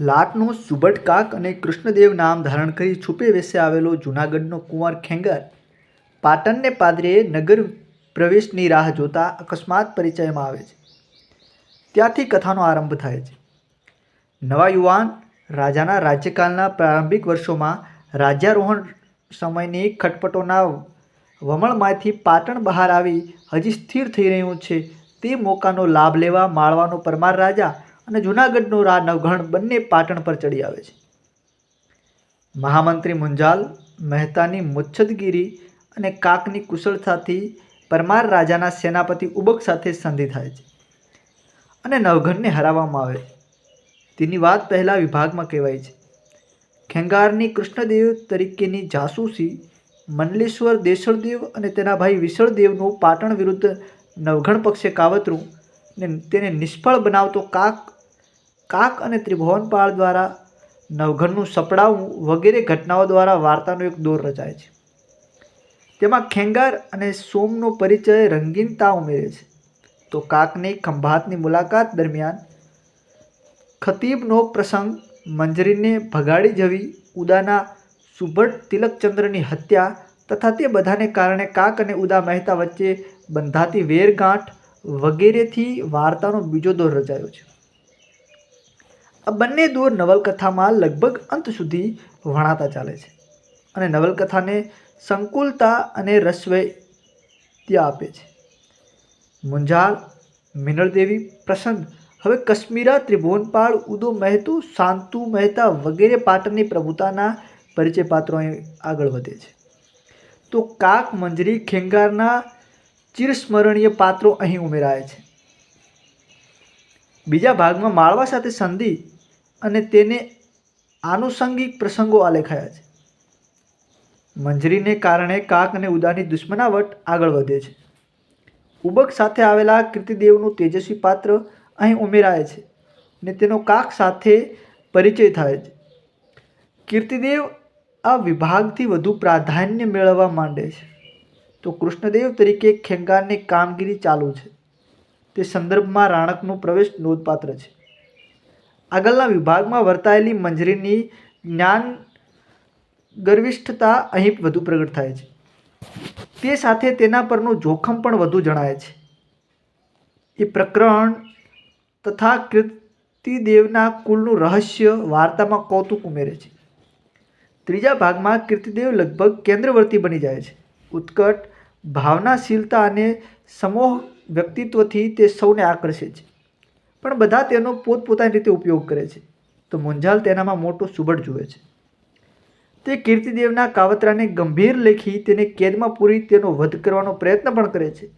લાટનો સુબટ કાક અને કૃષ્ણદેવ નામ ધારણ કરી છુપે વેસે આવેલો જૂનાગઢનો કુંવર ખેંગર. પાટણને પાદરે નગર પ્રવેશની રાહ જોતા અકસ્માત પરિચયમાં આવે છે. ત્યાંથી કથાનો આરંભ થાય છે. નવા યુવાન રાજાના રાજ્યકાલના પ્રારંભિક વર્ષોમાં રાજ્યારોહણ સમયની ખટપટોના વમળમાંથી પાટણ બહાર આવી હજી સ્થિર થઈ રહ્યું છે તે મોકાનો લાભ લેવા માળવાનો પરમાર રાજા અને જૂનાગઢનો રા નવઘણ બંને પાટણ પર ચડી આવે છે. મહામંત્રી મુંજાલ, મહેતાની મુચ્છદગીરી અને કાકની કુશળતાથી પરમાર રાજાના સેનાપતિ ઉબક સાથે સંધિ થાય છે અને નવઘણને હરાવવામાં આવે છે. તેની વાત પહેલાં વિભાગમાં કહેવાય છે. ખેંગારની કૃષ્ણદેવ તરીકેની જાસૂસી, મંડલેશ્વર દેશળદેવ અને તેના ભાઈ વિશળદેવનું પાટણ વિરુદ્ધ નવઘણ પક્ષે કાવતરું ને તેને નિષ્ફળ બનાવતો કાક કાક અને ત્રિભુવનપાળ દ્વારા નવઘરનું સપડાવવું વગેરે ઘટનાઓ દ્વારા વાર્તાનો એક દોર રચાય છે. તેમાં ખેંગાર અને સોમનો પરિચય રંગીનતા ઉમેરે છે. તો કાકની ખંભાતની મુલાકાત દરમિયાન ખતીબનો પ્રસંગ મંજરીને ભગાડી જવી, ઉદાના સુભટ તિલકચંદ્રની હત્યા તથા તે બધાને કારણે કાક અને ઉદા મહેતા વચ્ચે બંધાતી વેરગાંઠ વગેરેથી વાર્તાનો બીજો દોર રચાયો છે. આ બંને દોર નવલકથામાં લગભગ અંત સુધી વણાતા ચાલે છે અને નવલકથાને સંકુલતા અને રસવૈત્ય આપે છે. મુંજાલ, મિનળદેવી પ્રસંગ હવે કશ્મીરા, ત્રિભુવનપાળ, ઉદો મહેતુ શાંતુ મહેતા વગેરે પાટણની પ્રભુતાના પરિચય પાત્રો અહીં આગળ વધે છે. તો કાક, મંજરી, ખેંગારના ચિરસ્મરણીય પાત્રો અહીં ઉમેરાય છે. બીજા ભાગમાં માળવા સાથે સંધિ અને તેને આનુષંગિક પ્રસંગો આલેખાયા છે. મંજરીને કારણે કાક અને ઉદાની દુશ્મનાવટ આગળ વધે છે. ઉબક સાથે આવેલા કીર્તિદેવનું તેજસ્વી પાત્ર અહીં ઉમેરાય છે ને તેનો કાક સાથે પરિચય થાય છે. કીર્તિદેવ આ વિભાગથી વધુ પ્રાધાન્ય મેળવવા માંડે છે. તો કૃષ્ણદેવ તરીકે ખેંગારની કામગીરી ચાલુ છે. તે સંદર્ભમાં રાણકનો પ્રવેશ નોંધપાત્ર છે. આગળના વિભાગમાં વર્તાયેલી મંજરીની જ્ઞાન ગર્વિષ્ઠતા અહીં વધુ પ્રગટ થાય છે. તે સાથે તેના પરનું જોખમ પણ વધુ જણાય છે. એ પ્રકરણ તથા કીર્તિદેવના કુલનું રહસ્ય વાર્તામાં કૌતુક ઉમેરે છે. ત્રીજા ભાગમાં કીર્તિદેવ લગભગ કેન્દ્રવર્તી બની જાય છે. ઉત્કટ, ભાવનાશીલતા અને સમોહ વ્યક્તિત્વથી તે સૌને આકર્ષે છે. પણ બધા તેનો પોતપોતાની રીતે ઉપયોગ કરે છે. તો મુંજાલ તેનામાં મોટો સુબડ જુએ છે. તે કીર્તિદેવના કાવતરાને ગંભીર લેખી તેને કેદમાં પૂરી તેનો વધ કરવાનો પ્રયત્ન પણ કરે છે,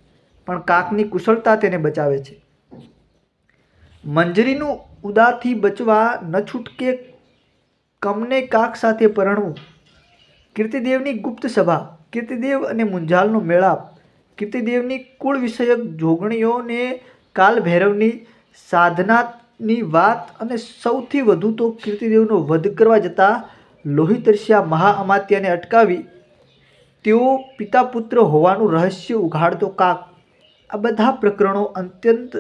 પણ કાકની કુશળતા તેને બચાવે છે. મંજરીનું ઉદાથી બચવા ન છૂટકે કમને કાક સાથે પરણવું? કીર્તિદેવની ગુપ્ત સભા, કીર્તિદેવ અને મુંજાલનો મેળાપ, કીર્તિદેવની કુળ વિષયક જોગણીઓને કાલભૈરવની સાધનાની વાત અને સૌથી વધુ તો કીર્તિદેવનો વધ કરવા જતાં લોહિતરસ્યા મહાઅમાત્યાને અટકાવી. તેઓ પિતા પુત્ર હોવાનું રહસ્ય ઉઘાડતો કાક. આ બધા પ્રકરણો અત્યંત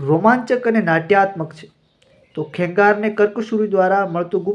રોમાંચક અને નાટ્યાત્મક છે. તો ખેંગારને કર્કશુરી દ્વારા મળતું ગુપ્ત